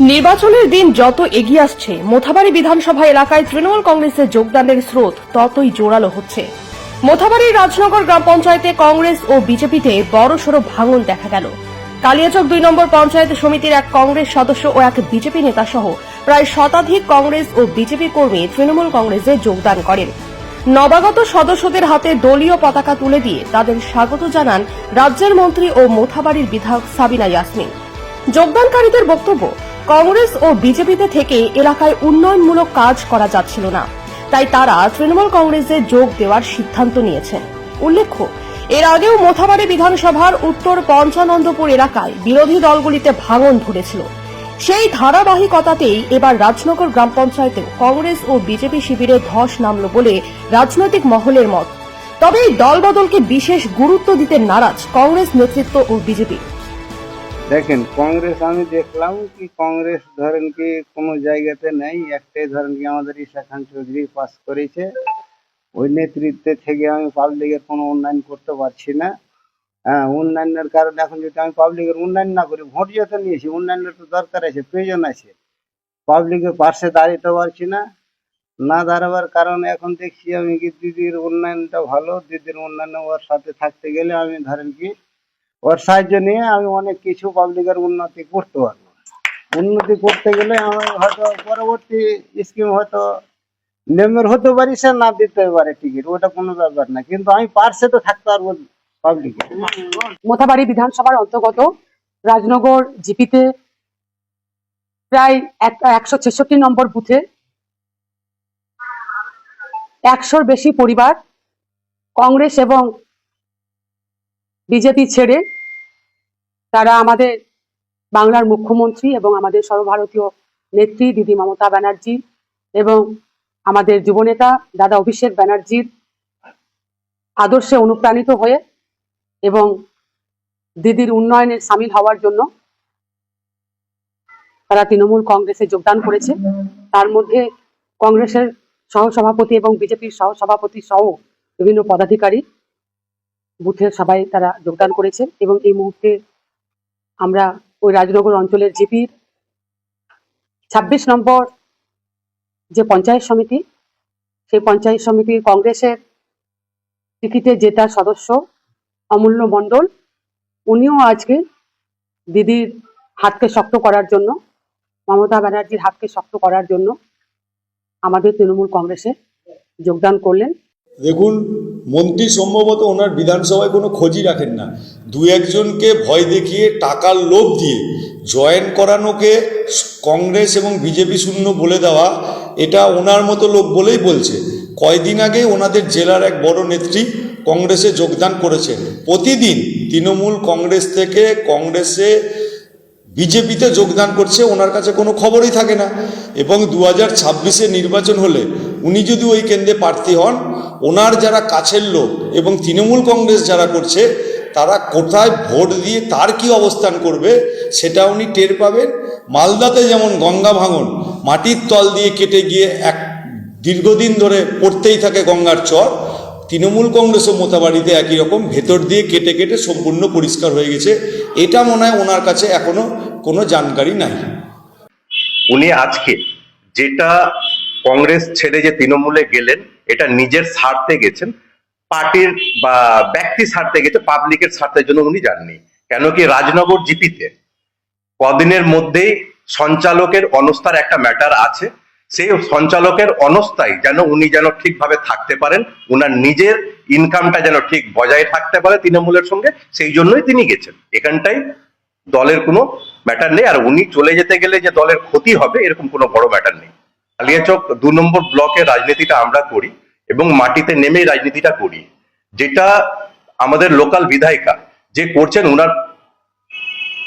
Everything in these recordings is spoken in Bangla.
নির্বাচনের দিন যত এগিয়ে আসছে, মোথাবাড়ি বিধানসভা এলাকায় তৃণমূল কংগ্রেসের যোগদানের স্রোত ততই জোরালো হচ্ছে। মোথাবাড়ির রাজনগর গ্রাম পঞ্চায়েতে কংগ্রেস ও বিজেপিতে বড়সড় ভাঙন দেখা গেল। কালিয়াচক দুই নম্বর পঞ্চায়েত সমিতির এক কংগ্রেস সদস্য ও এক বিজেপি নেতা সহ প্রায় শতাধিক কংগ্রেস ও বিজেপি কর্মী তৃণমূল কংগ্রেসে যোগদান করেন। নবাগত সদস্যদের হাতে দলীয় পতাকা তুলে দিয়ে তাদের স্বাগত জানান রাজ্যের মন্ত্রী ও মোথাবাড়ির বিধায়ক সাবিনা ইয়াসমিন। যোগদানকারীদের বক্তব্য কংগ্রেস ও বিজেপিতে থেকে এলাকায় উন্নয়নমূলক কাজ করা যাচ্ছিল না। তাই তারা তৃণমূল কংগ্রেসে যোগ দেওয়ার সিদ্ধান্ত নিয়েছেন। উল্লেখ্য, এর আগেও মোথাবাড়ি বিধানসভার উত্তর পঞ্চানন্দপুর এলাকায় বিরোধী দলগুলিতে ভাঙন ধরেছিল। সেই ধারাবাহিকতাতেই এবার রাজনগর গ্রাম পঞ্চায়েতে কংগ্রেস ও বিজেপি শিবিরে ধস নামল বলে রাজনৈতিক মহলের মত। তবে এই দলবদলকে বিশেষ গুরুত্ব দিতে নারাজ কংগ্রেস নেতৃত্ব ও বিজেপি। দেখেন, কংগ্রেস আমি দেখলাম কি কংগ্রেস ধরেন কি কোনো জায়গাতে নেই, একটাই ধরেন কি আমাদের ঈশা খান চৌধুরী পাস করেছে। ওই নেতৃত্বে থেকে আমি পাবলিকের কোনো উন্নয়ন করতে পারছি না। হ্যাঁ উন্নয়নের কারণে এখন যদি আমি পাবলিকের উন্নয়ন না করি, ভোট যত নিয়েছি, উন্নয়নের তো দরকার আছে, প্রয়োজন আছে। পাবলিকের পাশে দাঁড়াতে পারছি না। না দাঁড়াবার কারণে এখন দেখছি আমি কি দিদির উন্নয়নটা ভালো, দিদির উন্নয়নে ওর সাথে থাকতে গেলে আমি ধরেন কি ওর সাহায্য নিয়ে আমি অনেক কিছু পাবলিকের উন্নতি করতে পারব। উন্নতি করতে গেলে আমি হয়তো পরবর্তী স্কিম হয়তো নেমের হতে পারি সে না দিতে পারে টিকিট ওটা কোনো ব্যাপার না। কিন্তু আমি পার্সে তো থাকতে পারব পাবলিকে মোথাবাড়ি বিধানসভার অন্তর্গত রাজনগর জিপিতে প্রায় একশো ছেষট্টি নম্বর বুথে একশোর বেশি পরিবার কংগ্রেস এবং বিজেপি ছেড়ে তারা আমাদের বাংলার মুখ্যমন্ত্রী এবং আমাদের সর্বভারতীয় নেত্রী দিদি মমতা ব্যানার্জি এবং আমাদের যুবনেতা দাদা অভিষেক ব্যানার্জির আদর্শে অনুপ্রাণিত হয়ে এবং দিদির উন্নয়নে সামিল হওয়ার জন্য তারা তৃণমূল কংগ্রেসে যোগদান করেছে। তার মধ্যে কংগ্রেসের সহসভাপতি এবং বিজেপির সহসভাপতি সহ বিভিন্ন পদাধিকারী বুথের সবাই তারা যোগদান করেছে এবং এই মুহূর্তে আমরা ওই রাজনগর অঞ্চলের জিপির ছাব্বিশ নম্বর যে পঞ্চায়েত সমিতি, সেই পঞ্চায়েত সমিতির কংগ্রেসের টিকিটে জেতা সদস্য অমূল্য মণ্ডল, উনিও আজকে দিদির হাতকে শক্ত করার জন্য, মমতা ব্যানার্জির হাতকে শক্ত করার জন্য আমাদের তৃণমূল কংগ্রেসে যোগদান করলেন। দেখুন, মন্ত্রী সম্ভবত ওনার বিধানসভায় কোনো খোঁজই রাখেন না। দু একজনকে ভয় দেখিয়ে টাকার লোভ দিয়ে জয়েন করানোকে কংগ্রেস এবং বিজেপি শূন্য বলে দেওয়া, এটা ওনার মতো লোক বলেই বলছে। কয়দিন আগে ওনাদের জেলার এক বড় নেত্রী কংগ্রেসে যোগদান করেছেন প্রতিদিন তৃণমূল কংগ্রেস থেকে কংগ্রেসে বিজেপিতে যোগদান করছে, ওনার কাছে কোনো খবরই থাকে না। এবং দু হাজার ছাব্বিশে নির্বাচন হলে উনি যদি ওই কেন্দ্রে প্রার্থী হন, ওনার যারা কাছের লোক এবং তৃণমূল কংগ্রেস যারা করছে, তারা কোথায় ভোট দিয়ে তার কি অবস্থান করবে, সেটা উনি টের পাবেন। মালদাতে যেমন গঙ্গা ভাঙন, মাটির তল দিয়ে কেটে গিয়ে এক দীর্ঘদিন ধরে পড়তেই থাকে গঙ্গার চর তৃণমূল কংগ্রেস ও মোতাবাড়িতে একই রকম, ভেতর দিয়ে কেটে কেটে সম্পূর্ণ পরিষ্কার হয়ে গেছে। এটা মনে হয় ওনার কাছে এখনও কোনো জানকারি নাই। উনি আজকে যেটা কংগ্রেস ছেড়ে যে তৃণমূলে গেলেন, এটা নিজের স্বার্থে গেছেন, পার্টির বা ব্যক্তি স্বার্থে গেছে, পাবলিকের স্বার্থের জন্য উনি যাননি। কেন কি রাজনগর জিপিতে কদিনের মধ্যেই সঞ্চালকের অনস্থার একটা ম্যাটার আছে সেই সঞ্চালকের অনস্থায় যেন উনি যেন ঠিকভাবে থাকতে পারেন, উনার নিজের ইনকামটা যেন ঠিক বজায় থাকতে পারে তৃণমূলের সঙ্গে, সেই জন্যই তিনি গেছেন। এখানটাই দলের কোনো ম্যাটার নেই, আর উনি চলে যেতে গেলে যে দলের ক্ষতি হবে, এরকম কোনো বড় ম্যাটার নেই। কালিয়াচক দু নম্বর ব্লকে রাজনীতিটা আমরা করি এবং মাটিতে নেমেই রাজনীতিটা করি। যেটা আমাদের লোকাল বিধায়িকা যে করছেন, উনার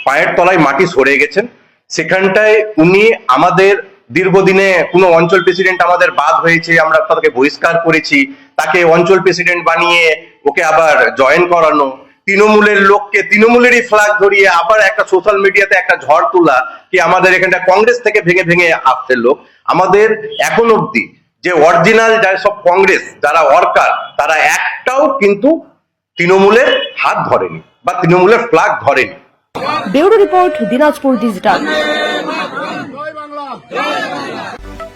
পায়ের তলায় মাটি সরে গেছেন। সেখানটায় উনি আমাদের দীর্ঘদিনে কোনো অঞ্চল প্রেসিডেন্ট আমাদের বাদ হয়েছে, আমরা তাকে বহিষ্কার করেছি, তাকে অঞ্চল প্রেসিডেন্ট বানিয়ে ওকে আবার জয়েন করানো। তৃণমূলের লোককে, তৃণমূলেরই ফ্ল্যাগ ধরিয়ে আবার একটা সোশ্যাল মিডিয়াতে একটা ঝড় তোলা কি আমাদের এখানটা কংগ্রেস থেকে ভেঙে ভেঙে আসছে লোক। আমাদের এখন অব্দি যে অরিজিনাল যারা সব কংগ্রেস, যারা ওয়ার্কার তারা একটাও কিন্তু তৃণমূলের হাত ধরেনি বা তৃণমূলের ফ্ল্যাগ ধরেনি। Bureau report Dinajpur digital